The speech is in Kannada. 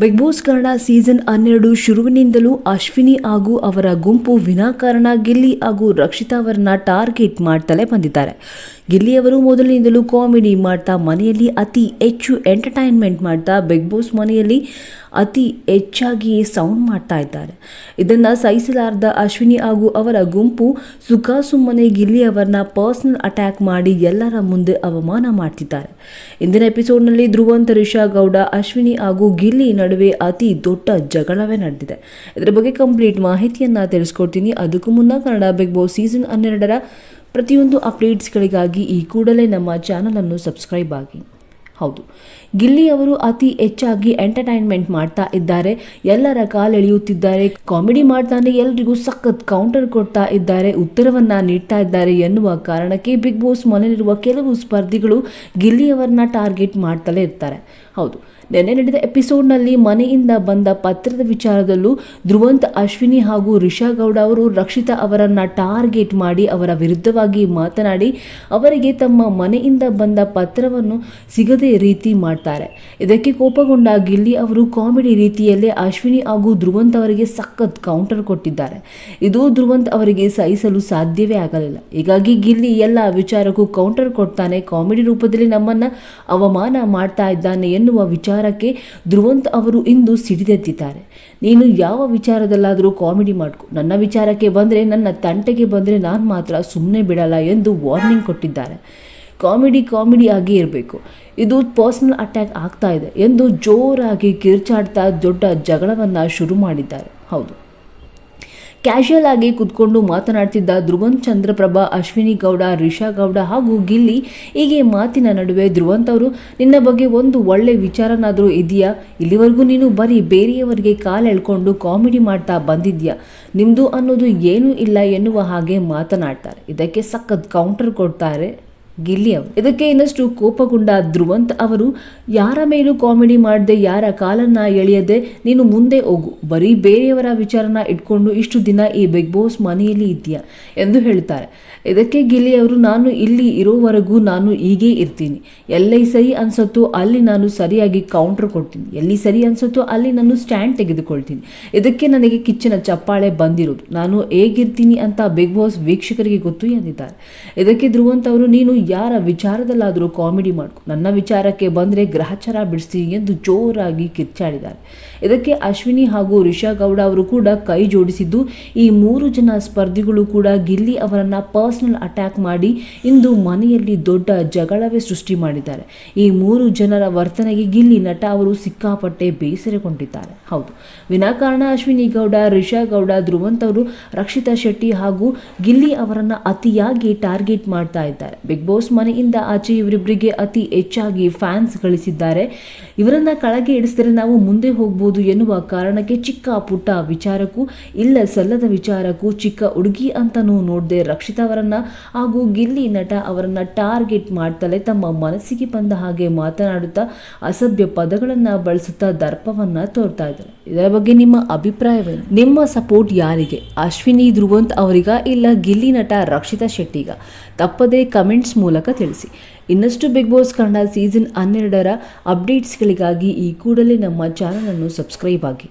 ಬಿಗ್ ಬಾಸ್ ಕನ್ನಡ ಸೀಸನ್ ಹನ್ನೆರಡು ಶುರುವಿನಿಂದಲೂ ಅಶ್ವಿನಿ ಹಾಗೂ ಅವರ ಗುಂಪು ವಿನಾಕಾರಣ ಗಿಲ್ಲಿ ಹಾಗೂ ರಕ್ಷಿತಾ ಅವರನ್ನ ಟಾರ್ಗೆಟ್ ಮಾಡ್ತಲೇ ಬಂದಿದ್ದಾರೆ. ಗಿಲ್ಲಿಯವರು ಮೊದಲಿನಿಂದಲೂ ಕಾಮಿಡಿ ಮಾಡ್ತಾ ಮನೆಯಲ್ಲಿ ಅತಿ ಹೆಚ್ಚು ಎಂಟರ್ಟೈನ್ಮೆಂಟ್ ಮಾಡ್ತಾ ಬಿಗ್ ಬಾಸ್ ಮನೆಯಲ್ಲಿ ಅತಿ ಹೆಚ್ಚಾಗಿ ಸೌಂಡ್ ಮಾಡ್ತಾ ಇದ್ದಾರೆ. ಇದನ್ನು ಸಹಿಸಲಾರದ ಅಶ್ವಿನಿ ಹಾಗೂ ಅವರ ಗುಂಪು ಸುಖಾಸುಮ್ಮನೆ ಗಿಲ್ಲಿ ಅವರನ್ನ ಪರ್ಸನಲ್ ಅಟ್ಯಾಕ್ ಮಾಡಿ ಎಲ್ಲರ ಮುಂದೆ ಅವಮಾನ ಮಾಡ್ತಿದ್ದಾರೆ. ಇಂದಿನ ಎಪಿಸೋಡ್ನಲ್ಲಿ ಧ್ರುವಂತ ರಿಷಾ ಗೌಡ ಅಶ್ವಿನಿ ಹಾಗೂ ಗಿಲ್ಲಿ ನಡುವೆ ಅತಿ ದೊಡ್ಡ ಜಗಳವೇ ನಡೆದಿದೆ. ಇದರ ಬಗ್ಗೆ ಕಂಪ್ಲೀಟ್ ಮಾಹಿತಿಯನ್ನು ತಿಳಿಸ್ಕೊಡ್ತೀನಿ. ಅದಕ್ಕೂ ಮುನ್ನ ಕನ್ನಡ ಬಿಗ್ ಬಾಸ್ ಸೀಸನ್ ಹನ್ನೆರಡರ ಪ್ರತಿಯೊಂದು ಅಪ್ಡೇಟ್ಸ್ಗಳಿಗಾಗಿ ಈ ಕೂಡಲೇ ನಮ್ಮ ಚಾನಲನ್ನು ಸಬ್ಸ್ಕ್ರೈಬ್ ಆಗಿ. ಹೌದು. ಗಿಲ್ಲಿ ಅವರು ಅತಿ ಹೆಚ್ಚಾಗಿ ಎಂಟರ್ಟೈನ್ಮೆಂಟ್ ಮಾಡ್ತಾ ಇದ್ದಾರೆ. ಎಲ್ಲರ ಕಾಲೆಳೆಯುತ್ತಿದ್ದಾರೆ ಕಾಮಿಡಿ ಮಾಡ್ತಾನೆ ಎಲ್ರಿಗೂ ಸಖತ್ ಕೌಂಟರ್ ಕೊಡ್ತಾ ಇದ್ದಾರೆ. ಉತ್ತರವನ್ನ ನೀಡ್ತಾ ಇದ್ದಾರೆ ಎನ್ನುವ ಕಾರಣಕ್ಕೆ ಬಿಗ್ ಬಾಸ್ ಮನೆಯಲ್ಲಿರುವ ಕೆಲವು ಸ್ಪರ್ಧಿಗಳು ಗಿಲ್ಲಿ ಅವರನ್ನ ಟಾರ್ಗೆಟ್ ಮಾಡ್ತಲೇ ಇರ್ತಾರೆ. ಹೌದು. ನಿನ್ನೆ ನಡೆದ ಎಪಿಸೋಡ್ನಲ್ಲಿ ಮನೆಯಿಂದ ಬಂದ ಪತ್ರದ ವಿಚಾರದಲ್ಲೂ ಧ್ರುವಂತ್, ಅಶ್ವಿನಿ ಹಾಗೂ ರಿಷಾ ಗೌಡ ಅವರು ರಕ್ಷಿತಾ ಅವರನ್ನ ಟಾರ್ಗೆಟ್ ಮಾಡಿ ಅವರ ವಿರುದ್ಧವಾಗಿ ಮಾತನಾಡಿ ಅವರಿಗೆ ತಮ್ಮ ಮನೆಯಿಂದ ಬಂದ ಪತ್ರವನ್ನು ಸಿಗದೆ ರೀತಿ ಮಾಡ್ತಾರೆ. ಇದಕ್ಕೆ ಕೋಪಗೊಂಡ ಗಿಲ್ಲಿ ಅವರು ಕಾಮಿಡಿ ರೀತಿಯಲ್ಲೇ ಅಶ್ವಿನಿ ಹಾಗೂ ಧ್ರುವಂತ್ ಅವರಿಗೆ ಸಖತ್ ಕೌಂಟರ್ ಕೊಟ್ಟಿದ್ದಾರೆ. ಇದು ಧ್ರುವಂತ್ ಅವರಿಗೆ ಸಹಿಸಲು ಸಾಧ್ಯವೇ ಆಗಲಿಲ್ಲ. ಹೀಗಾಗಿ ಗಿಲ್ಲಿ ಎಲ್ಲ ವಿಚಾರಕ್ಕೂ ಕೌಂಟರ್ ಕೊಡ್ತಾನೆ. ಕಾಮಿಡಿ ರೂಪದಲ್ಲಿ ನಮ್ಮನ್ನ ಅವಮಾನ ಮಾಡ್ತಾ ಇದ್ದಾನೆ ಎನ್ನುವ ವಿಚಾರಕ್ಕೆ ಧ್ರುವಂತ್ ಅವರು ಇಂದು ಸಿಡಿದೆದ್ದಿದ್ದಾರೆ ನೀನು ಯಾವ ವಿಚಾರದಲ್ಲಾದರೂ ಕಾಮಿಡಿ ಮಾಡ್ಕೊ. ನನ್ನ ವಿಚಾರಕ್ಕೆ ಬಂದರೆ, ನನ್ನ ತಂಟೆಗೆ ಬಂದರೆ ನಾನು ಮಾತ್ರ ಸುಮ್ಮನೆ ಬಿಡಲ್ಲ ಎಂದು ವಾರ್ನಿಂಗ್ ಕೊಟ್ಟಿದ್ದಾರೆ. ಕಾಮಿಡಿ ಕಾಮಿಡಿ ಆಗಿ ಇರಬೇಕು. ಇದು ಪರ್ಸನಲ್ ಅಟ್ಯಾಕ್ ಆಗ್ತಾ ಇದೆ ಎಂದು ಜೋರಾಗಿ ಕಿರ್ಚಾಡ್ತಾ ದೊಡ್ಡ ಜಗಳವನ್ನು ಶುರು ಮಾಡಿದ್ದಾರೆ. ಹೌದು. ಕ್ಯಾಶುಯಲ್ ಆಗಿ ಕುತ್ಕೊಂಡು ಮಾತನಾಡ್ತಿದ್ದ ಧ್ರುವಂತ್ ಚಂದ್ರಪ್ರಭಾ, ಅಶ್ವಿನಿ ಗೌಡ, ರಿಷಾ ಗೌಡ ಹಾಗೂ ಗಿಲ್ಲಿ ಹೀಗೆ ಮಾತಿನ ನಡುವೆ ಧ್ರುವಂತ್ ಅವರು, ನಿನ್ನ ಬಗ್ಗೆ ಒಂದು ಒಳ್ಳೆ ವಿಚಾರನಾದರೂ ಇದೆಯಾ ಇಲ್ಲಿವರೆಗೂ ನೀನು ಬರೀ ಬೇರೆಯವರಿಗೆ ಕಾಲು ಎಳ್ಕೊಂಡು ಕಾಮಿಡಿ ಮಾಡ್ತಾ ಬಂದಿದ್ಯಾ ನಿಮ್ಮದು ಅನ್ನೋದು ಏನೂ ಇಲ್ಲ ಎನ್ನುವ ಹಾಗೆ ಮಾತನಾಡ್ತಾರೆ. ಇದಕ್ಕೆ ಸಖತ್ ಕೌಂಟರ್ ಕೊಡ್ತಾರೆ. ಗಿಲ್ಲಿ ಅವರು ಇದಕ್ಕೆ ಇನ್ನಷ್ಟು ಕೋಪಗೊಂಡ ಧ್ರುವಂತ್ ಅವರು, ಯಾರ ಮೇಲೂ ಕಾಮಿಡಿ ಮಾಡದೆ, ಯಾರ ಕಾಲನ್ನ ಎಳೆಯದೆ, ನೀನು ಮುಂದೆ ಹೋಗು. ಬರೀ ಬೇರೆಯವರ ವಿಚಾರನ ಇಟ್ಕೊಂಡು ಇಷ್ಟು ದಿನ ಈ ಬಿಗ್ ಬಾಸ್ ಮನೆಯಲ್ಲಿ ಇದೆಯಾ ಎಂದು ಹೇಳ್ತಾರೆ ಇದಕ್ಕೆ ಗಿಲ್ಲಿಯವರು, ನಾನು ಇಲ್ಲಿ ಇರೋವರೆಗೂ ನಾನು ಹೀಗೇ ಇರ್ತೀನಿ. ಎಲ್ಲಿ ಸರಿ ಅನ್ಸುತ್ತೋ ಅಲ್ಲಿ ನಾನು ಸರಿಯಾಗಿ ಕೌಂಟರ್ ಕೊಡ್ತೀನಿ. ಎಲ್ಲಿ ಸರಿ ಅನ್ಸುತ್ತೋ ಅಲ್ಲಿ ನಾನು ಸ್ಟ್ಯಾಂಡ್ ತೆಗೆದುಕೊಳ್ತೀನಿ. ಇದಕ್ಕೆ ನನಗೆ ಕಿಚ್ಚನ ಚಪ್ಪಾಳೆ ಬಂದಿರೋದು. ನಾನು ಹೇಗಿರ್ತೀನಿ ಅಂತ ಬಿಗ್ ಬಾಸ್ ವೀಕ್ಷಕರಿಗೆ ಗೊತ್ತು ಎಂದಿದ್ದಾರೆ. ಇದಕ್ಕೆ ಧ್ರುವಂತ್ ಅವರು, ನೀನು ಯಾರ ವಿಚಾರದಲ್ಲಾದರೂ ಕಾಮಿಡಿ ಮಾಡ್ಕೊ, ನನ್ನ ವಿಚಾರಕ್ಕೆ ಬಂದರೆ ಗ್ರಹಚಾರ ಬಿಡಿಸ್ತೀನಿ ಎಂದು ಜೋರಾಗಿ ಕಿರ್ಚಾಡಿದ್ದಾರೆ. ಇದಕ್ಕೆ ಅಶ್ವಿನಿ ಹಾಗೂ ರಿಷಾ ಗೌಡ ಅವರು ಕೂಡ ಕೈ ಜೋಡಿಸಿದ್ದು, ಈ ಮೂರು ಜನ ಸ್ಪರ್ಧಿಗಳು ಕೂಡ ಗಿಲ್ಲಿ ಅವರನ್ನು ಪರ್ಸನಲ್ ಅಟ್ಯಾಕ್ ಮಾಡಿ ಇಂದು ಮನೆಯಲ್ಲಿ ದೊಡ್ಡ ಜಗಳವೇ ಸೃಷ್ಟಿ ಮಾಡಿದ್ದಾರೆ. ಈ ಮೂರು ಜನರ ವರ್ತನೆಗೆ ಗಿಲ್ಲಿ ನಟ ಅವರು ಸಿಕ್ಕಾಪಟ್ಟೆ ಬೇಸರಗೊಂಡಿದ್ದಾರೆ. ಹೌದು, ವಿನಾಕಾರಣ ಅಶ್ವಿನಿ ಗೌಡ, ರಿಷಾ ಗೌಡ, ಧ್ರುವಂತ್ ಅವರು, ರಕ್ಷಿತಾ ಶೆಟ್ಟಿ ಹಾಗೂ ಗಿಲ್ಲಿ ಅವರನ್ನು ಅತಿಯಾಗಿ ಟಾರ್ಗೆಟ್ ಮಾಡ್ತಾ ಇದ್ದಾರೆ. ಬಿಗ್ ಮನೆಯಿಂದ ಆಚೆ ಇವರಿಬ್ಬರಿಗೆ ಅತಿ ಹೆಚ್ಚಾಗಿ ಫ್ಯಾನ್ಸ್ ಗಳಿಸಿದ್ದಾರೆ. ಇವರನ್ನ ಕಳಗೆ ಇಡಿಸಿದರೆ ನಾವು ಮುಂದೆ ಹೋಗ್ಬೋದು ಎನ್ನುವ ಕಾರಣಕ್ಕೆ ಚಿಕ್ಕ ಪುಟ್ಟ ವಿಚಾರಕ್ಕೂ, ಇಲ್ಲ ಸಲ್ಲದ ವಿಚಾರಕ್ಕೂ ಚಿಕ್ಕ ಹುಡುಗಿ ಅಂತನೂ ನೋಡದೆ ರಕ್ಷಿತಾ ಅವರನ್ನ ಹಾಗೂ ಗಿಲ್ಲಿ ನಟ ಅವರನ್ನ ಟಾರ್ಗೆಟ್ ಮಾಡ್ತಲೇ ತಮ್ಮ ಮನಸ್ಸಿಗೆ ಬಂದ ಹಾಗೆ ಮಾತನಾಡುತ್ತಾ ಅಸಭ್ಯ ಪದಗಳನ್ನ ಬಳಸುತ್ತಾ ದರ್ಪವನ್ನ ತೋರ್ತಾ ಇದ್ದಾರೆ. ಇದರ ಬಗ್ಗೆ ನಿಮ್ಮ ಅಭಿಪ್ರಾಯವೇನು? ನಿಮ್ಮ ಸಪೋರ್ಟ್ ಯಾರಿಗೆ? ಅಶ್ವಿನಿ, ಧ್ರುವಂತ್ ಅವರಿಗ ಇಲ್ಲ ಗಿಲ್ಲಿ ನಟ ರಕ್ಷಿತಾ ಶೆಟ್ಟಿಗ? ತಪ್ಪದೇ ಕಮೆಂಟ್ಸ್ ಮೂಲಕ ತಿಳಿಸಿ. ಇನ್ನಷ್ಟು ಬಿಗ್ ಬಾಸ್ ಕನ್ನಡ ಸೀಸನ್ ಹನ್ನೆರಡರ ಅಪ್ಡೇಟ್ಸ್ಗಳಿಗಾಗಿ ಈ ಕೂಡಲೇ ನಮ್ಮ ಚಾನಲನ್ನು ಸಬ್ಸ್ಕ್ರೈಬ್ ಆಗಿ.